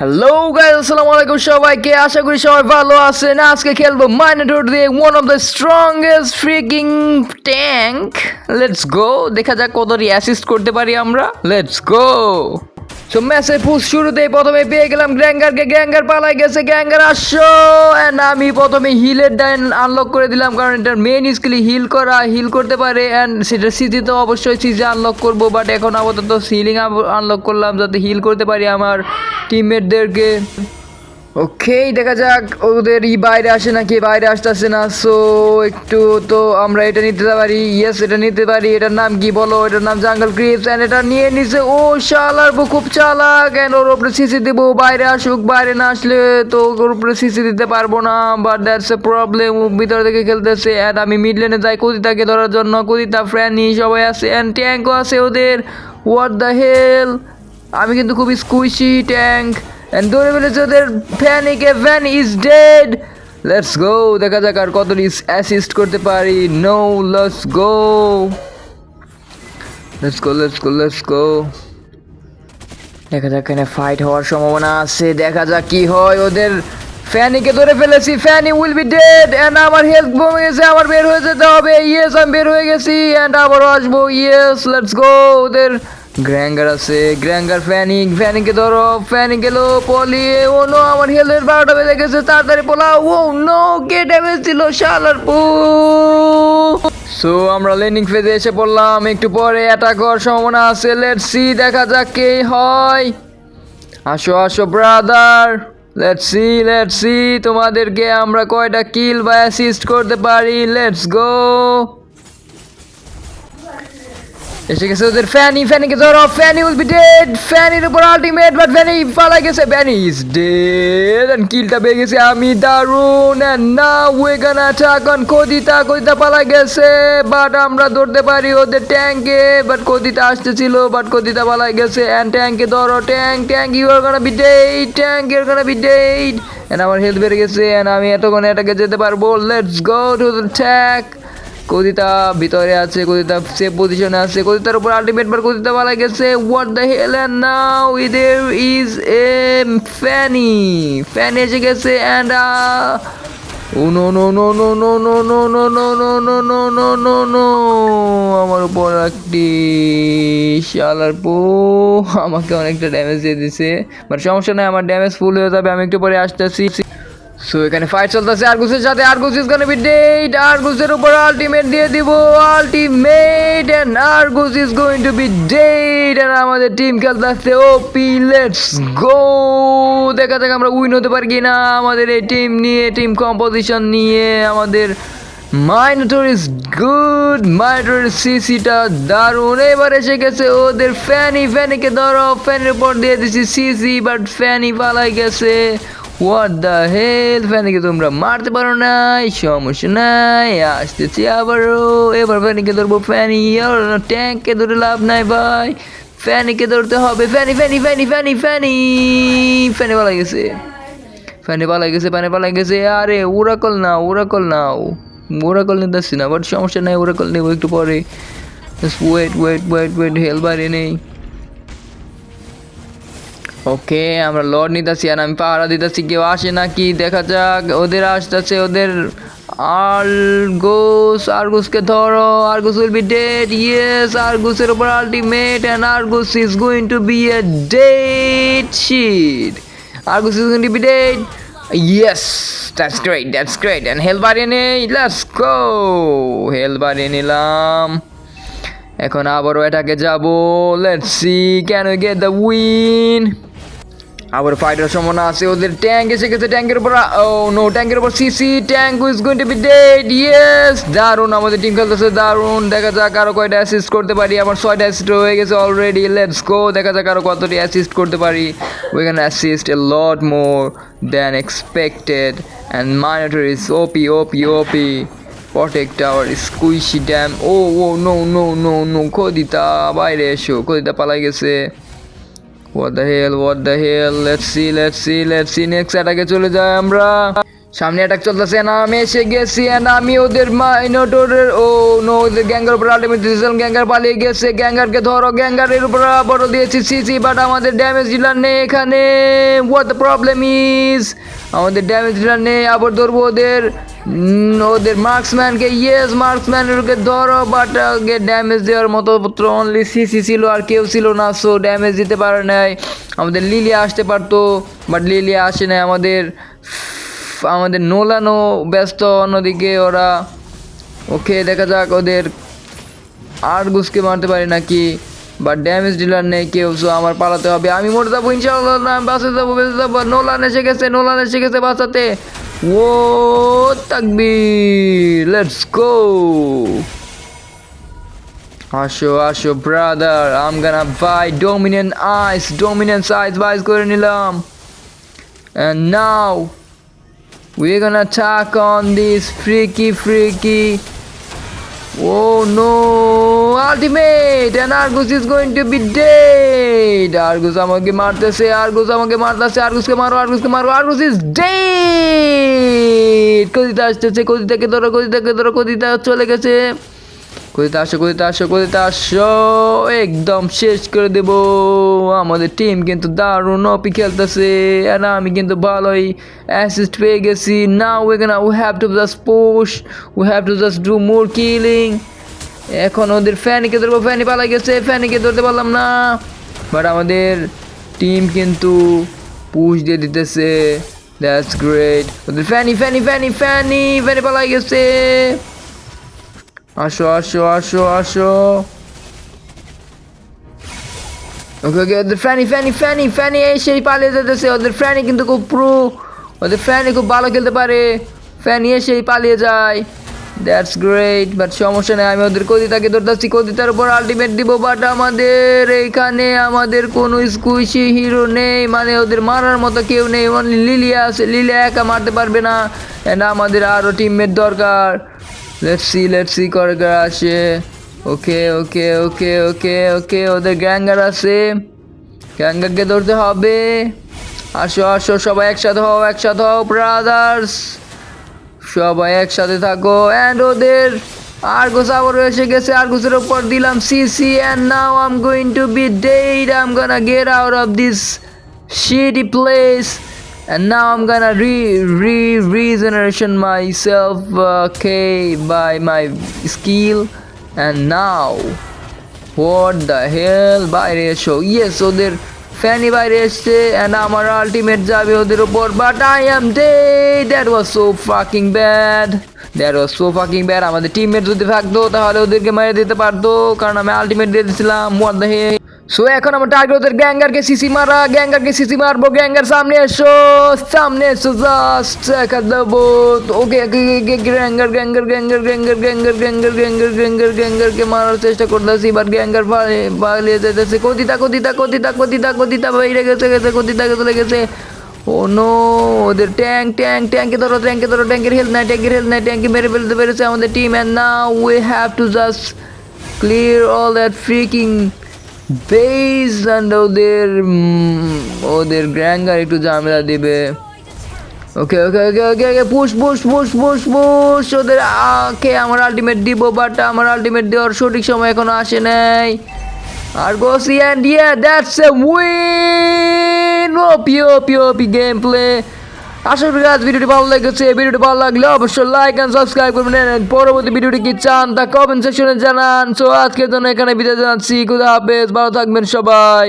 Hello guys আসসালামু আলাইকুম সবাইকে। আশা করি সবাই ভালো আছেন। আজকে খেলব মাইনেটোর দিয়ে one of the strongest freaking tank let's go দেখা যাক কত অ্যাসিস্ট করতে পারি আমরা। লেটস গো সো ম্যাচের পুশ শুরুতেই প্রথমে পেয়ে গেলাম গ্যাঙ্গারকে গ্যাঙ্গার পালাই গেছে গ্যাঙ্গার আসো! অ্যান্ড আমি প্রথমে হিলের ডাইন আনলক করে দিলাম, কারণ এটার মেন স্কিল হিল করা হিল করতে পারে। অ্যান্ড সেটা সিজি তো অবশ্যই সিজি আনলক করব বাট এখন আপাতত সিলিং আনলক করলাম, যাতে হিল করতে পারি আমার টিমমেটদেরকে ওকে দেখা যাক, ওদের ই বাইরে আসে নাকি বাইরে আসতেছে না। সো একটু তো আমরা এটা নিতে পারি। ইয়েস এটা নিতে পারি। এটার নাম কি বলো? এটার নাম জাঙ্গল ক্রিপস অ্যান্ড এটা নিয়ে নিছে। ও, শালার খুব চালাক। অ্যান্ড ওর উপরে সিসি দেবো। বাইরে আসুক, বাইরে না আসলে তো ওর উপরে সিসি দিতে পারব না। বাট দ্যাটস এ প্রবলেম ভিতর থেকে খেলতেছে। অ্যান্ড আমি মিড লেনে যাই। কদিতাকে ধরার জন্য কদিতা ফ্রেন্ডই সবাই আছে। অ্যান্ড ট্যাঙ্কও আছে ওদের। হোয়াট দ্য হেল আমি কিন্তু খুবই স্কুইশি ট্যাঙ্ক এন্ড ধরে ফেলেছে ওদের ফ্যানিকে fan is dead let's go দেখা যাক আর কত অ্যাসিস্ট করতে পারি। No let's go let's go let's go let's go দেখা যাক এখানে ফাইট হওয়ার সম্ভাবনা আছে। দেখা যাক কি হয়। ওদের ফ্যানিকে ধরে ফেলেছি। Fanny will be dead and আমার হেলথ কমে গেছে আমার বের হয়ে যেতে হবে। ইয়েস আমি বের হয়ে গেছি। এন্ড আবারও আসব। ইয়েস লেটস গো ওদের গ্র্যাঙ্গার আছে গ্র্যাঙ্গার ফ্যানিক ফ্যানিকে ধরো ফ্যানিক গেল পলিয়ে ও নো আমার হেলথের বারোটা বেজে গেছে, তাড়াতাড়ি পোলাও, ও নো কে ড্যামেজ দিল, শালার পু। সো আমরা লেনিং ফেজে এসে পড়লাম, একটু পরে অ্যাটাক হওয়ার সম্ভাবনা আছে লেটস সি দেখা যাক কে হয়। আসো আসো brother let's see let's see তোমাদেরকে আমরা কয়টা কিল বা অ্যাসিস্ট করতে পারি লেটস গো এসে গেছে ওদের ফ্যানি, ফ্যানিকে ধরো, ফ্যানি উইল বি ডেড ফ্যানির উপর আলটিমেট বাট ফ্যানি পালাই গেছে। ফ্যানি ইজ ডেড এন্ড কিলটা পেয়ে গেছি আমি দারুণ and now we gonna attack on Kadita Kadita পালাই গেছে বাট আমরা ধরতে পারি ওদের ট্যাঙ্কে। বাট কদিতা আসতেছিল বাট কদিতা পালাই গেছে। এন্ড ট্যাঙ্কে ধরো, tank tank you are gonna be dead tank you are gonna be dead and আমার হেলথ বেড়ে গেছে এন্ড আমি এতক্ষণ এটাকে যেতে পারব। Let's go to the tack Kadita ভিতরে আছে কদিতা সেফ পজিশনে আছে কদিতার উপর আলটিমেট বার কদিতা পালা গেছে what the hell and now there is a Fanny fan এসে গেছে and no no no no no no no no no no no no no no no আমার উপর একটি শালার পো আমাকে অনেকটা ড্যামেজ দিয়ে দিছে বাট সমস্যা নাই আমার ড্যামেজ ফুল হয়ে যাবে আমি একটু পরে আসতেছি সো এখানে ফাইট চলতেছে আরগুসের সাথে। Argus is gonna be dead আরগুসের উপর আলটিমেট দিয়ে দিব। Ultimate and Argus is going to be dead and আমাদের টিম খেলতেছে ওপি লেটস গো দেখা যাক আমরা উইন হতে পারি কিনা আমাদের এই টিম নিয়ে টিম কম্পোজিশন নিয়ে। আমাদের মাইনোটর ইজ গুড মাইনোটর সিসিটা দারুণ। এবার এসে গেছে ওদের ফ্যানি ফ্যানিকে ধরো ফ্যানের উপর দিয়ে দিছি সিসি বাট ফ্যানি পালাই গেছে। হোয়াট দ্য হেল ফ্যানিকে তোমরা মারতে পারো নাই, সমস্যা নাই, আসতেছি আবারও। এবার ফ্যানিকে ধরবো ফ্যানি ট্যাঙ্ককে ধরে লাভ নাই ভাই। ফ্যানিকে ধরতে হবে ফ্যানি ফ্যানি ফ্যানি ফ্যানি ফ্যানি ফ্যানি পালাই গেছে। ফ্যানে পালাই গেছে ফ্যানে পালাই গেছে। আরে ওরাকল নাও ওরাকল নাও। ওরাকল নিতে আসছি না বাট সমস্যা নাই ওরাকল নেব একটু পরে। Wait wait wait wait heal বাইরে নেই। ওকে, আমরা লর্ড নিতেছি আর আমি পাহারা দিতেছি। কেউ আসে নাকি? দেখা যাক, ওদের আসতেছে, ওদের আর্গুস, আর্গুসকে ধরো, Argus will be dead yes আর্গুসের উপর ultimate and Argus is going to be a dead shit Argus is going to be dead yes that's great that's great and heal বাড়িয়ে নেই লেটস গো হেল বাড়িয়ে নিলাম। এখন আবারও এটাকে যাব। Let's see can we get the win আবার fighter সম্ভাবনা আছে, ওদের ট্যাঙ্ক এসে গেছে ট্যাঙ্কের উপর ও নো ট্যাঙ্কের উপর CC tank is going to be dead yes দারুণ আমাদের টিম খেলতেছে দারুণ দেখা যাক আরও কয়টা অ্যাসিস্ট করতে পারি, আমার ছয়টা অ্যাসিস্ট হয়ে গেছে অলরেডি লেটস গো দেখা যাক আরও কতটি অ্যাসিস্ট করতে পারি we can assist a lot more than expected and Minotaur is OP OP OP protect our squishy damn oh oh no no no no Kadita বাইরে এসো কদিতা পালাই গেছে। What the hell, what the hell, let's see, let's see, let's see, next attack চলে যাই আমরা সামনে attack চলতেছে না আমি এসে গেছি and আমি ওদের মাইনোটোরের ও নো ওদের গ্যাঙ্গার উপর আলটিমেট দিয়েছিলাম গ্যাঙ্গার পালিয়ে গেছে গ্যাঙ্গারকে ধরো গ্যাঙ্গারের উপর আবারও দিয়েছি সিসি বাট আমাদের ড্যামেজ ডিলার নেই এখানে হোয়াট দ্য প্রবলেম ইজ আমাদের ড্যামেজ ডিলার নেই, আবার ধরবো ওদের ওদের মার্কসম্যানকে ইয়েস মার্কসম্যানকে ধরো বাট আগে ড্যামেজ দেওয়ার মতো পত্র অনলি সিসি ছিল আর কেউ ছিল না সো ড্যামেজ দিতে পারে নাই। আমাদের লিলিয়া আসতে পারতো বাট লিলিয়া আসে নাই আমাদের। আমাদের নোলানো ব্যস্ত, অন্যদিকে ওরা, ওকে দেখা যাক ওদের আরগুসকে মারতে পারি নাকি, বা ড্যামেজ ডিলার নেই কেউ সো আমার পালাতে হবে। আমি মরে যাব, ইনশাআল্লাহ, না বাঁচতে যাব, বেঁচে যাব নোলান এসে গেছে, নোলান এসে গেছে বাঁচাতে। ও তাকবি লেটস গো আসো আসো brother I'm gonna buy dominant ice dominance ice বাইস করে নিলাম। And now we're gonna attack on this freaky freaky Oh no! Ultimate! And Argus is going to be dead! Argus আমাকে মারতেছে Argus আমাকে মারতেছে Argusকে মারো Argusকে মারো Argus is dead! কদিতা আসতেছে কদিতাকে ধরো কদিতাকে ধরো কদিতা চলে গেছে কদিতা আসো কদিতা আসো কদিতা আসো। একদম শেষ করে দেব। আমাদের টিম কিন্তু দারুণ অপি খেলতেছে আর আমি কিন্তু ভালোই অ্যাসিস্ট পেয়ে গেছি। না gonna we have to just push we have to just do more killing এখন ওদের ফ্যানিকে ধরবো ফ্যানি পালাই গেছে ফ্যানিকে ধরতে পারলাম না। বাট আমাদের টিম কিন্তু পুশ দিয়ে দিতেছে। দ্যাটস গ্রেট ওদের ফ্যানি ফ্যানি ফ্যানি ফ্যানি ফ্যানি পালাই গেছে। আসো আসো আসো আসো। ওকে ওকে, ওদের ফ্যানি ফ্যানি ফ্যানি ফ্যানি এসেই পালিয়ে যেতেছে। ওদের ফ্যানি কিন্তু খুব প্রো। ওদের ফ্যানি খুব ভালো খেলতে পারে। ফ্যানি এসেই পালিয়ে যায়। দ্যাটস গ্রেট বাট সমস্যা নেই, আমি ওদের কদিতাকে ধরতেছি। কদিতার উপর আলটিমেট দিব বাট আমাদের এইখানে আমাদের কোনো স্কুইশি হিরো নেই। মানে ওদের মারার মতো কেউ নেই। অনলি লিলিয়া আছে। লিলিয়া একা মারতে পারবে না। অ্যান্ড আমাদের আরও টিমমেট দরকার। লেটস সি লেটস সি করে আসে ওকে ওকে ওকে ওকে ওকে ওদের গ্যাঙ্গার আছে। গ্যাঙ্গারকে ধরতে হবে। আসো আসো, সবাই একসাথে হও একসাথে হও ব্রাদার্স সবাই একসাথে থাকো। অ্যান্ড ওদের আর্গুস আবার এসে গেছে। আর্গুসের উপর দিলাম CC and now I'm going to be dead I'm gonna get out of this shitty place. And now I'm gonna re re, regeneration myself okay, by my skill. And now, what the hell বাইরে এসো yes ওদের ফ্যানি বাইরে এসছে and আমার ultimate যাবে ওদের উপর but I am dead that was so fucking bad that was so fucking bad আমাদের টিমমেট যদি থাকতো, তাহলে ওদেরকে মেরে দিতে পারতো, কারণ আমি আলটিমেট দিয়ে দিয়েছিলাম হোয়াট দ্য হে সো এখন আমার টার্গেট ওদের গ্যাঙ্গারকে সিসি মারা, গ্যাঙ্গারকে সিসি মারবো, গ্যাঙ্গার সামনে এসো সামনে এসো জাস্ট একা দেবো। ওকে গ্যাঙ্গার গ্যাঙ্গার গ্যাঙ্গার গ্যাঙ্গার গ্যাঙ্গার গ্যাঙ্গার গ্যাঙ্গার গ্যাঙ্গার, গ্যাঙ্গারকে মারার চেষ্টা করতেছি বাট গ্যাঙ্গার পালিয়ে যেতেছে। কদিতা কদিতা কদিতা কদিতা কদিতা বাইরে গেছে গেছে কদিতাকে চলে গেছে ও নো ওদের ট্যাঙ্ক ট্যাঙ্ক ট্যাঙ্কে ধরো ট্যাঙ্কে ধরো ট্যাঙ্কের হেলথ নাই ট্যাঙ্কের হেলথ নাই ট্যাঙ্কে মেরে ফেলতে পেরেছে আমাদের team and now we have to just clear all that freaking base and ওদের ওদের গ্র্যাঙ্গার একটু ঝামেলা দিবে। Okay okay okay okay okay push push push push push ওদের আকে আমার আলটিমেট দিব বাট আমার আলটিমেট দেওয়ার সঠিক সময় এখনও আসে নাই। আর গোসি and yeah that's a win OP OP OP gameplay আশা করি আজ ভিডিওটি ভালো লেগেছে ভিডিওটি ভালো লাগলে অবশ্যই লাইক অ্যান্ড সাবস্ক্রাইব করবেন। পরবর্তী ভিডিওটি কি চান তা কমেন্ট সেকশনে জানান। সো আজকের জন্য এখানে বিদায় জানাচ্ছি, খুদা হাফেজ, ভালো থাকবেন সবাই।